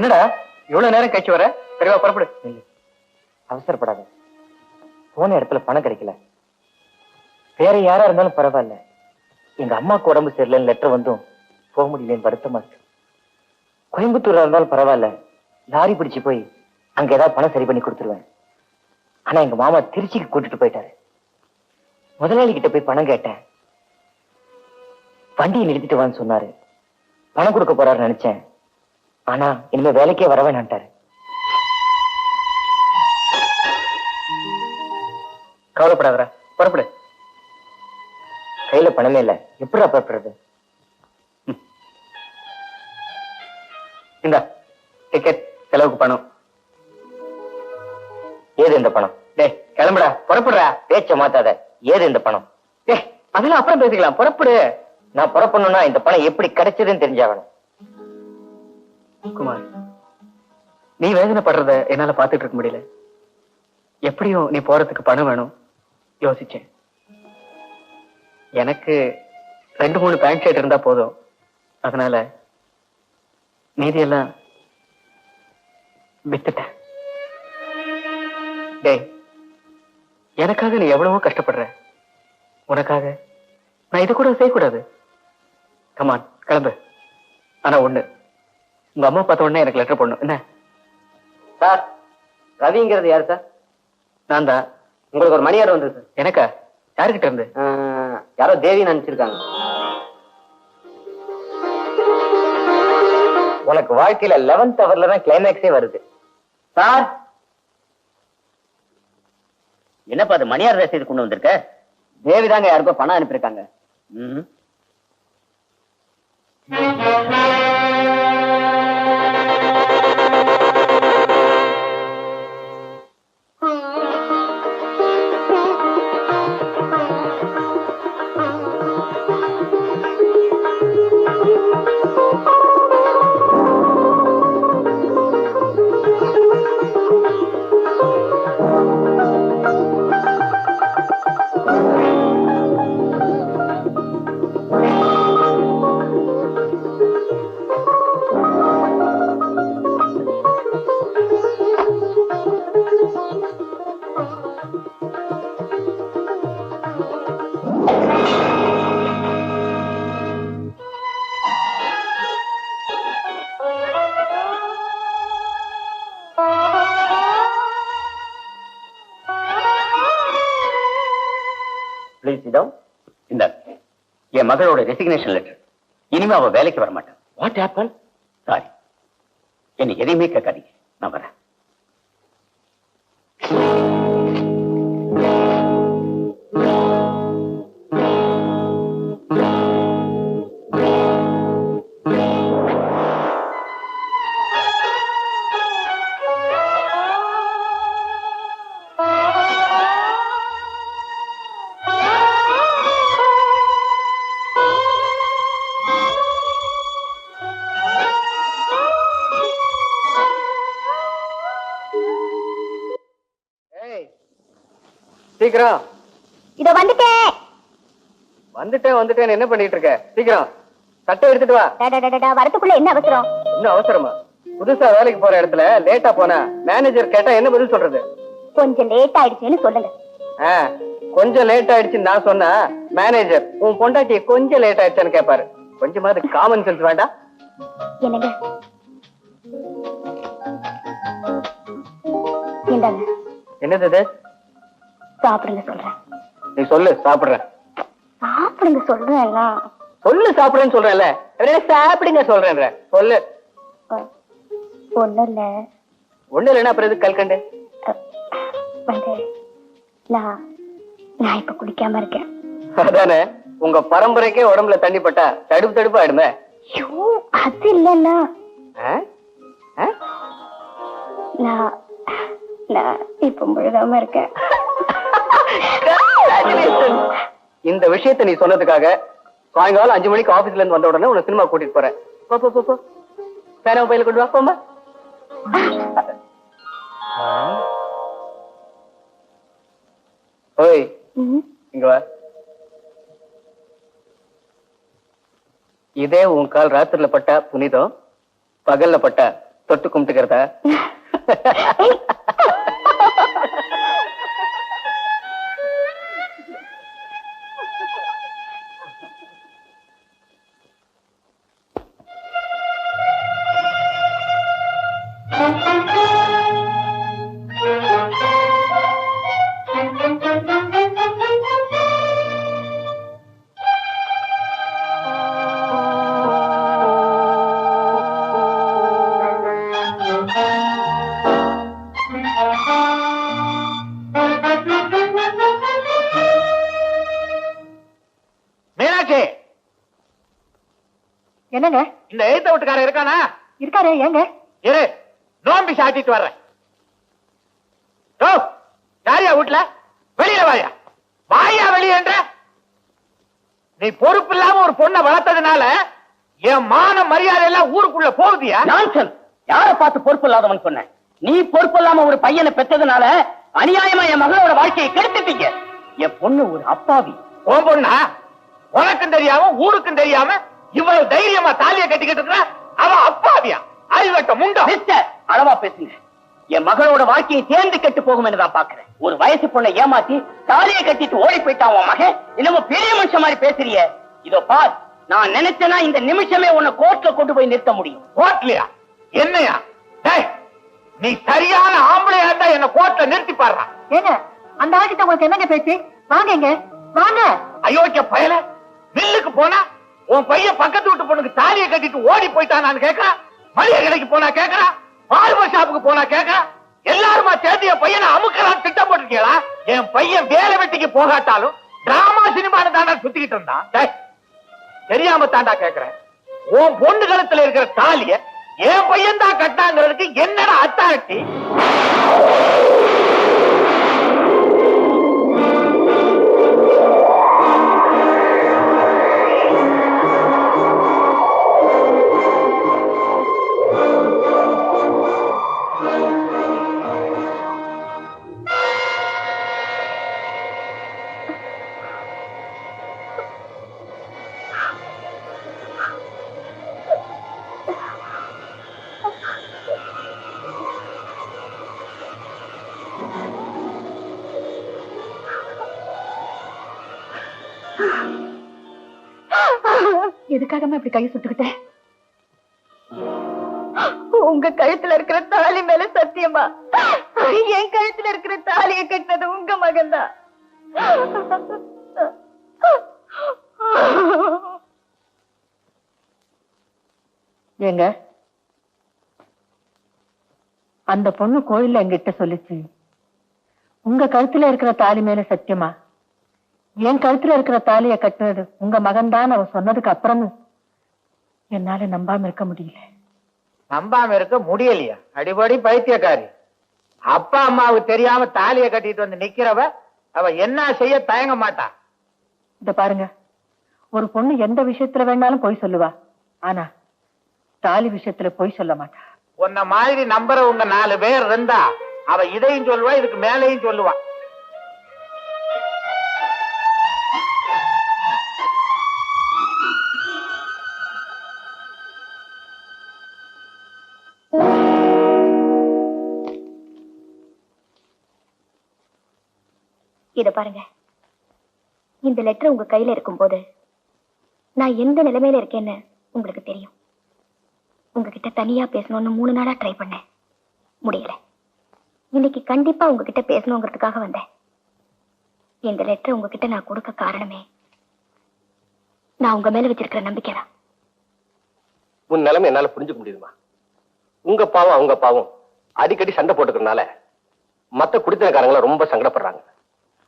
என்னடா? இவ்வளவு நேரம் கழிச்சு வர? சரிவா புறப்படு. அவசரப்படாத. போன இடத்துல பணம் கிடைக்கல. வேற யாரா இருந்தாலும் பரவாயில்ல. எங்க அம்மாக்கு உடம்பு சரியில்லைன்னு லெட்டர் வந்தும் போக முடியலன்னு வருத்தமா இருக்கு. கோயம்புத்தூர்ல இருந்தாலும் பரவாயில்ல. லாரி பிடிச்சு போய் அங்க ஏதாவது பணம் சரி பண்ணி கொடுத்துருவேன். ஆனா எங்க மாமா திருச்சிக்கு கூட்டிட்டு போயிட்டாரு. முதலாளி கிட்ட போய் பணம் கேட்டேன். வண்டியை நிறுத்திட்டு வான்னு சொன்னாரு. பணம் கொடுக்க போறாருன்னு நினைச்சேன். ஆனா இனிமே வேலைக்கே வர வேணான்ட்டாரு. கவலைப்படாதடா புறப்படு. கையில பணமே இல்ல. எப்படி புறப்படுறது? இந்த டிக்கெட் செலவுக்கு பணம். ஏது இந்த பணம்? டே கிளம்புடா புறப்படுறா. பேச்ச மாத்தாத. ஏது இந்த பணம்? டே அதெல்லாம் அப்புறம் பேசிக்கலாம். புறப்படு. நான் புறப்படணும்னா இந்த பணம் எப்படி கிடைச்சதுன்னு தெரிஞ்சாகணும் குமார் நீ வேதனைப்படுறத என்னால பாத்துட்டு இருக்க முடியல. எப்படியும் நீ போறதுக்கு பணம் வேணும் யோசிச்சேன். எனக்கு ரெண்டு மூணு பேண்ட் ஷர்ட் இருந்தா போதும். அதனால மீதியெல்லாம் வித்துட்டேன். டேய் எனக்காக நீ எவ்வளவோ கஷ்டப்படுற. உனக்காக நான் இது கூட செய்யக்கூடாது. கமான் கிளம்பு. ஆனா ஒண்ணு உங்க அம்மா பார்த்த உடனே எனக்கு லெட்டர் பண்ணும் என்ன? சார் ரவிங்கிறது யாரு சார்? நான் தான். உங்களுக்கு ஒரு மணியார் வந்தது சார். எனக்கா? யாருக்கிட்ட இருந்து? யாரோ தேவி நினைச்சிருக்காங்க உனக்கு வாழ்க்கையில லெவன்த் ஹவர்ல தான் கிளைமேக்ஸே வருது. சார்! என்னப்பா அது மணியார் ரசீது கொண்டு வந்திருக்க? தேவி தாங்க யாருக்கோ பணம் அனுப்பியிருக்காங்க. ம் மகளோட ரெசிக்னேஷன் லெட்டர் இனிமே அவ வேலைக்கு வர மாட்டான் வாட் ஹேப்பன் சாரி என்னை எதையுமே கேட்காதீங்க. நான் வரேன். சீக்கிரம். இதோ வந்துட்டேன். வந்துட்டேன் வந்துட்டேன் என்ன பண்ணிட்டு இருக்க சீக்கிரம். சட்டை எடுத்துட்டு வா. வரதுக்குள்ள என்ன அவசரம்? இன்னும் அவசரமா? புதுசா வேலைக்கு போற இடத்துல லேட்டா போனா மேனேஜர் கேட்டா என்ன பதில் சொல்றது? கொஞ்சம் லேட் ஆயிடுச்சுன்னு சொல்லுங்க. கொஞ்சம் லேட் ஆயிடுச்சுன்னு நான் சொன்னா மேனேஜர் உன் பொண்டாட்டி கொஞ்சம் லேட் ஆயிடுச்சான்னு கேட்பாரு கொஞ்சமாவது காமன் சென்ஸ் வேண்டாம் என்னங்க? என்னது இது? சாப்பிடுங்க சொல்றேன். நீ சொல்லு சாப்பிடுறேன். சாப்பிடுங்க சொல்றேன் சொல்லு சாப்பிடுறேன்னு சொல்றேன்ல. சாப்பிடுங்க சொல்றேன்ற. சொல்லு. ஒண்ணும் இல்ல. ஒண்ணு இல்லைன்னா அப்புறம் எதுக்கு கல்கண்டு? நான் நான் இப்ப குடிக்காம இருக்கேன். அதானே? உங்க பரம்பரைக்கே உடம்புல தண்ணி பட்டா தடுப்பு தடுப்பு ஆயிடுமே ஐயோ அது இல்லன்னா? நான் நான் இப்ப முழுகாம இருக்கேன். இந்த விஷயத்தை நீ சொன்னதுக்காக சாயங்காலம் அஞ்சு மணிக்கு ஆபீஸ்ல இருந்து வந்த உடனே உன்னை சினிமா கூட்டிட்டு போறேன். போ போ போ மொபைல கொண்டு வா போமா ஓய் இங்க வா. இதே உன் கால் ராத்திரில பட்டா புனிதம் பகல்ல பட்டா தொட்டு கும்பிட்டுக்கிறதா? என்னங்க? இந்த எழுத்த வீட்டுக்காரன் இருக்கானா? இருக்காரு ஏங்க? இரு நோம்பி சாட்டிட்டு வர்றேன். ஓ யாரியா வீட்டுல வெளியில வாயா. வாயா வெளியேன்ற நீ பொறுப்பு இல்லாம ஒரு பொண்ணை வளர்த்ததுனால என் மான மரியாதை எல்லாம் ஊருக்குள்ள போகுதியா? நான்சன் யார பார்த்து பொறுப்பு இல்லாதவன் சொன்ன? நீ பொறுப்பு இல்லாம ஒரு பையனை பெற்றதுனால அநியாயமா என் மகளோட வாழ்க்கையை கெடுத்துட்டீங்க. என் பொண்ணு ஒரு அப்பாவி. உன் பொண்ணா? உனக்கும் தெரியாம ஊருக்கும் தெரியாம இவ்வளவு தைரியமா தாலியை கட்டிக்கிட்டு இருக்கிற அவ அப்பாவியா? அறிவட்ட முண்டம் மிஸ்டர் அளவா பேசுங்க. என் மகளோட வாழ்க்கையை தேர்ந்து கெட்டு போகும் என்று நான் பாக்குறேன் ஒரு வயசு பொண்ணை ஏமாத்தி தாலியை கட்டிட்டு ஓடி போயிட்டான் உன் மகன். இன்னமும் பெரிய மனுஷன் மாதிரி பேசுறிய. இதோ பார் நான் நினைச்சேனா இந்த நிமிஷமே உன்னை கோர்ட்ல கொண்டு போய் நிறுத்த முடியும். கோட்லையா என்னையா? டேய் நீ சரியான ஆம்பளையா இருந்தா என்ன கோர்ட்ல நிறுத்தி பாடுறா ஏங்க அந்த ஆளுக்கிட்ட உங்களுக்கு என்னங்க பேச்சு? வாங்க வாங்க. அயோக்கிய பயல. உன் பையன் பக்கத்து வீட்டு பொண்ணுக்கு தாலியை கட்டிட்டு ஓடி போயிட்டானான்னு கேக்குறான் மளிகை கடைக்கு போனா கேக்குறான் பார்பர் ஷாப்புக்கு போனா கேக்குறான் எல்லாருமா சேர்ந்து என் பையனை அமுக்கலாம் திட்டம் போட்டிருக்கீங்களா? என் பையன் வேலை வெட்டிக்கு போகாட்டாலும் டிராமா சினிமான்னு தாண்டா சுத்திக்கிட்டு இருந்தான். தெரியாம தாண்டா கேக்குறேன் உன் பொண்ணு கழுத்துல இருக்கிற தாலிய என் பையன் தான் கட்டாங்கிறதுக்கு என்னடா அத்தாரிட்டி இப்படி கை சுட்டுக்கிட்டேன் உங்க கழுத்துல இருக்கிற தாலி மேல சத்தியமா? என் கழுத்துல இருக்கிற தாலியை கட்டினது உங்க மகன் தான் ஏங்க அந்த பொண்ணு கோயில்ல என்கிட்ட சொல்லுச்சு உங்க கழுத்துல இருக்கிற தாலி மேல சத்தியமா? என் கழுத்துல இருக்கிற தாலிய கட்டுறது உங்க மகன் தான் அவன் சொன்னதுக்கு அப்புறமும். என்னால நம்பாம இருக்க முடியல. நம்பாம இருக்க முடியலையா. அடிபடி பைத்தியக்காரி. அப்பா அம்மாவுக்கு தெரியாம தாலியை கட்டிட்டு வந்து நிக்கிறவ அவ என்ன செய்ய தயங்க மாட்டா? இத பாருங்க. ஒரு பொண்ணு எந்த விஷயத்துல வேணாலும் பொய் சொல்லுவா. ஆனா தாலி விஷயத்துல பொய் சொல்ல மாட்டா. உன்ன மாதிரி நம்புறவங்க நாலு பேர் இருந்தா அவ இதையும் சொல்லுவா இதுக்கு மேலையும் சொல்லுவா. இத பாருங்க. இந்த லெட்டர் உங்க கையில இருக்கும்போது நான் எந்த நிலைமையில இருக்கேன்னு உங்களுக்கு தெரியும். உங்ககிட்ட தனியா பேசணும்னு மூணு நாளா ட்ரை பண்ணேன். முடியல. இன்னைக்கு கண்டிப்பா உங்ககிட்ட பேசணுங்கிறதுக்காக வந்தேன். இந்த லெட்டர் உங்ககிட்ட நான் கொடுக்க காரணமே நான் உங்க மேல வச்சிருக்கிற நம்பிக்கை தான். உன் நிலைமை என்னால புரிஞ்சுக்க முடியுதுமா? உங்க பாவம் அவங்க பாவம். அடிக்கடி சண்டை போட்டுக்கிறதுனால மத்த குடித்தனக்காரங்கள ரொம்ப சங்கடப்படுறாங்க.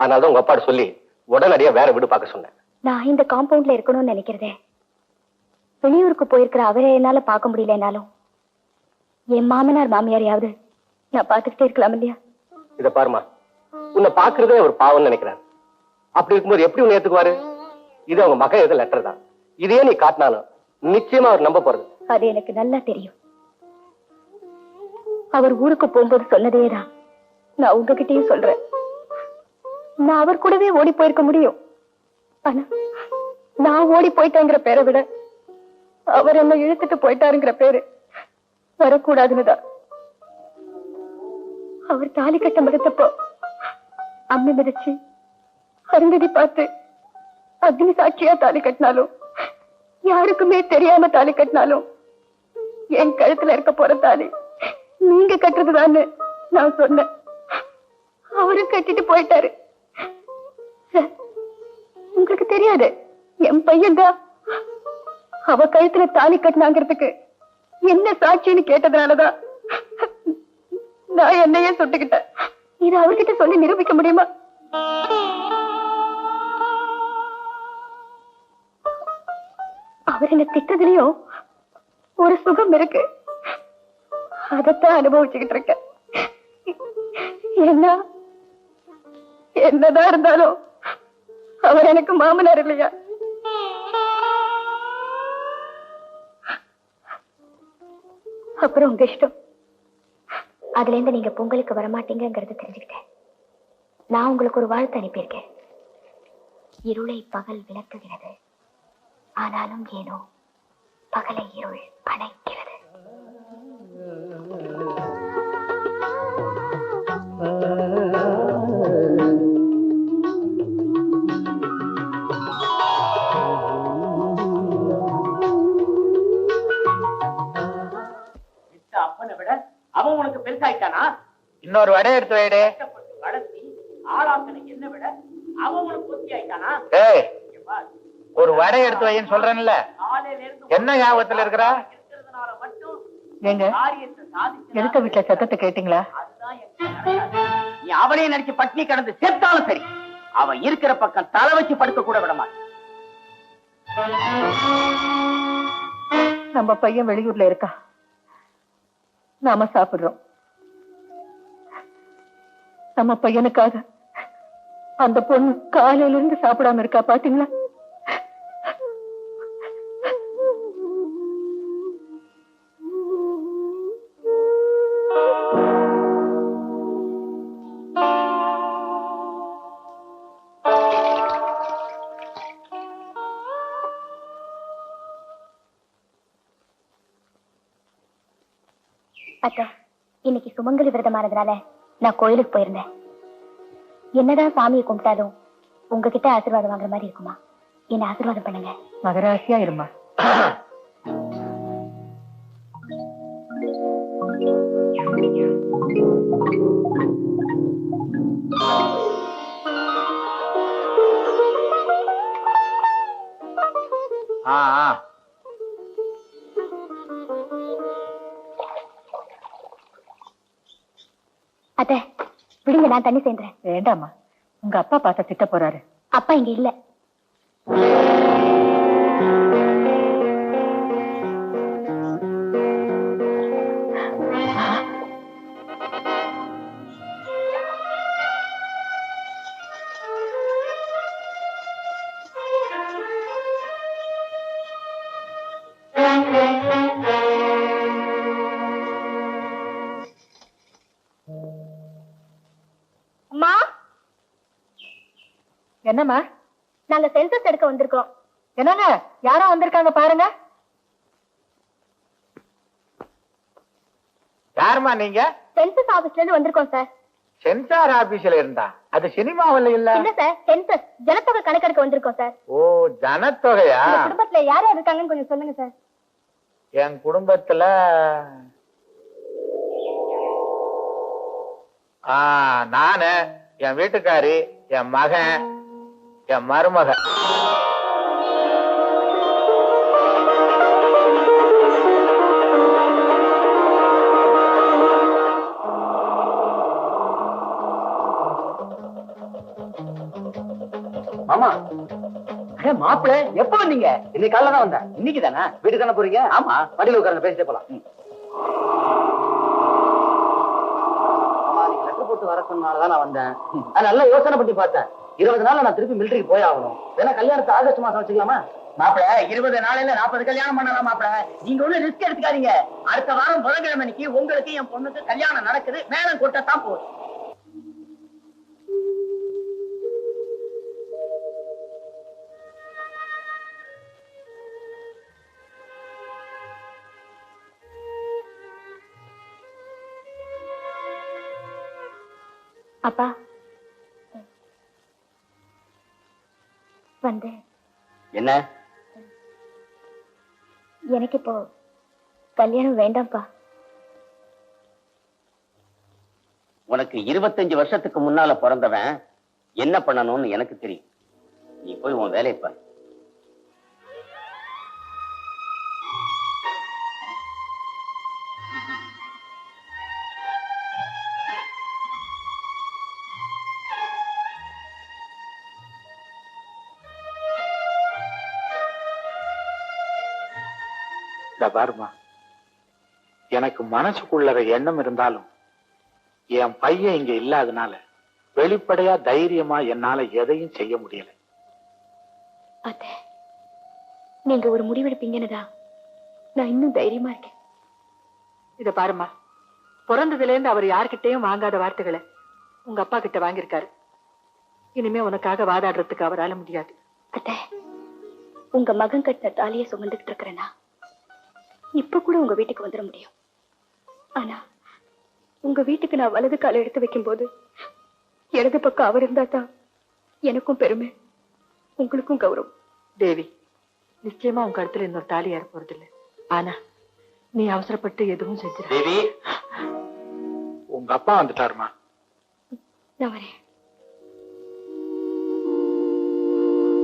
அதனாலதான் உங்க அப்பாட்ட சொல்லி உடனடியா வேற வீடு பார்க்க சொன்னேன். நான் இந்த காம்பவுண்ட்ல இருக்கணும்னு நினைக்கிறதே. வெளியூருக்கு போயிருக்கிற அவரை என்னால பார்க்க முடியலனாலும் என் மாமனார் மாமியாரையாவது நான் பார்த்துக்கிட்டே இருக்கலாம் இல்லையா? இத பாருமா உன்னை பாக்குறதே ஒரு பாவம்னு நினைக்கிறாரு. அப்படி இருக்கும்போது எப்படி உன்னை ஏத்துக்குவாரு? இது அவங்க மகன் எழுத லெட்டர் தான். இதே நீ காட்டினாலும் நிச்சயமா அவர் நம்ப போறது. அது எனக்கு நல்லா தெரியும். அவர் ஊருக்கு போகும்போது சொன்னதே தான் நான் உங்ககிட்டயும் சொல்றேன். நான் அவர் கூடவே ஓடி போயிருக்க முடியும். ஆனா நான் ஓடி போயிட்டேங்கிற பேரை விட அவர் என்ன இழுத்துட்டு போயிட்டாருங்கிற பேரு வரக்கூடாதுன்னுதான் அவர் தாலி கட்ட மறுத்தப்போ அம்மி மிதிச்சு அருந்ததி பார்த்து அக்னி சாட்சியா தாலி கட்டினாலும் யாருக்குமே தெரியாம தாலி கட்டினாலும் என் கழுத்துல இருக்க போற தாலி நீங்க கட்டுறதுதான்னு நான் சொன்னேன். அவரும் கட்டிட்டு போயிட்டாரு. உங்களுக்கு தெரியாது. என் பையன்தான் அவ கழுத்துல தாலி கட்டினாங்கிறதுக்கு என்ன சாட்சின்னு கேட்டதுனாலதான் நான் என்னையே சுட்டுக்கிட்டேன். இது அவர்கிட்ட சொல்லி நிரூபிக்க முடியுமா? அவர் என்ன திட்டதுலயும் ஒரு சுகம் இருக்கு. அதத்தான் அனுபவிச்சுக்கிட்டு இருக்கேன். என்ன? என்னதான் இருந்தாலும் அவர் எனக்கு மாமனார் இல்லையா? அப்புறம் உங்க இஷ்டம். அதுல இருந்து நீங்க பொங்கலுக்கு வரமாட்டீங்கிறத தெரிஞ்சுக்கிட்டேன். நான் உங்களுக்கு ஒரு வாழ்த்து அனுப்பியிருக்கேன். இருளை பகல் விளக்குகிறது. ஆனாலும் ஏனோ பகலை இருள் அணைக்கிறது. பெருசாயிட்டானா? இன்னொரு வடை எடுத்து வைடே. வளர்த்தி ஆளாக்கனை என்ன விட அவன் உனக்கு பொத்தி ஆயிட்டானா ஏய் ஒரு வடை எடுத்து வைன்னு சொல்றேன்ல. என்ன ஞாபகத்துல இருக்கிறா? ஏங்க காரியத்தை சாதிச்சு எடுத்த வீட்டுல சத்தத்தை கேட்டீங்களா. நீ அவனையும் நினைச்சு பட்னி கிடந்து செத்தாலும் சரி அவன் இருக்கிற பக்கம் தலை வச்சு படுக்க கூட விட மாட்டான். நம்ம பையன் வெளியூர்ல இருக்கா? நாம சாப்பிடுறோம். நம்ம பையனுக்காக. அந்த பொண்ணு காலையில இருந்து சாப்பிடாம இருக்கா பாத்தீங்களா? அத்தை இன்னைக்கு சுமங்கலி விரதமானதுனால நான் கோயிலுக்கு போயிருந்தேன். என்னதான் சாமியை கும்பிட்டாலும் உங்ககிட்ட ஆசீர்வாதம் வாங்குற மாதிரி இருக்குமா? என்ன ஆசீர்வாதம் பண்ணுங்க. மகராசியா இருமா? அத்தை விடுங்க நான் தண்ணி சேர்ந்துறேன். வேண்டாமா உங்க அப்பா பார்த்தா திட்ட போறாரு. அப்பா இங்க இல்ல. என்னம்மா? நாங்க சென்சஸ் எடுக்க வந்திருக்கோம் என்னங்க? யாரோ வந்திருக்காங்க பாருங்க. யாரும்மா நீங்க? சென்சஸ் ஆபீஸ்ல இருந்து வந்திருக்கோம் சார் சென்சார் ஆபீஸ்ல இருந்தா? அது சினிமாவில் இல்ல? இல்ல சார் சென்சஸ் ஜனத்தொகை கணக்கெடுக்க வந்திருக்கோம் சார் ஓ ஜனத்தொகையா? குடும்பத்துல யார் யார் இருக்காங்கன்னு கொஞ்சம் சொல்லுங்க சார் என் குடும்பத்துல ஆ நானு என் வீட்டுக்காரி என் மகன் என் மருமக. மாமா. மாப்பிள்ள எப்ப வந்தீங்க? இன்னைக்கு காலைல தான் வந்தேன். இன்னைக்கு தானே? வீட்டுக்கு தானே போறீங்க? ஆமா வண்டியில உட்கார்ந்து பேசிட்டே போலாம். ஆமா போட்டு வர சொன்னாலதான் நான் வந்தேன். நான் நல்லா யோசனை பண்ணி பார்த்தேன். இருபது நாள்ல நான் திருப்பி மிலிட்டரிக்கு போயாகணும். ஏன்னா கல்யாணத்தை ஆகஸ்ட் மாசம் வச்சுக்கலாமா? மாப்பிள இருபது நாள்ல நாற்பது கல்யாணம் பண்ணலாம் மாப்பிள. நீங்க ஒண்ணு ரிஸ்க் எடுத்துக்காதீங்க. அடுத்த வாரம் புதன்கிழமை அன்னைக்கு உங்களுக்கு என் பொண்ணுக்கு கல்யாணம் நடக்குது. மேலும் கூட்டத்தான் போகுது. அப்பா. வந்து என்ன? எனக்கு இப்போ கல்யாணம் வேண்டாம்ப்பா. உனக்கு இருபத்தஞ்சு வருஷத்துக்கு முன்னால பிறந்தவன் என்ன பண்ணணும்னு எனக்கு தெரியும். நீ போய் உன் வேலையை பாரு. இந்த பாருமா எனக்கு மனசுக்குள்ளற எண்ணம் இருந்தாலும் என் பையன் இங்க இல்லாதனால வெளிப்படையா தைரியமா என்னால எதையும் செய்ய முடியல. அத்தை நீங்க ஒரு முடிவெடுப்பீங்கன்னு தான் நான் இன்னும் தைரியமா இருக்கேன். இத பாரும்மா பிறந்ததுல இருந்து அவர் யார்கிட்டயும் வாங்காத வார்த்தைகளை உங்க அப்பா கிட்ட வாங்கியிருக்காரு. இனிமே உனக்காக வாதாடுறதுக்கு அவரால முடியாது. அத்தை உங்க மகன் கட்டின தாலியை சுமந்துகிட்டு இருக்கிறேன்னா இப்ப கூட உங்க வீட்டுக்கு வந்துட முடியும். ஆனா உங்க வீட்டுக்கு நான் வலது காலை எடுத்து வைக்கும்போது இடது பக்கம் அவர் இருந்தா தான் எனக்கும் பெருமை உங்களுக்கும் கௌரவம். தேவி நிச்சயமா உன் கழுத்துல இன்னொரு தாலி ஏற போறது இல்ல ஆனா நீ அவசரப்பட்டு எதுவும் செஞ்சிட தேவி உங்க அப்பா வந்துட்டாருமா? நான் வரேன்.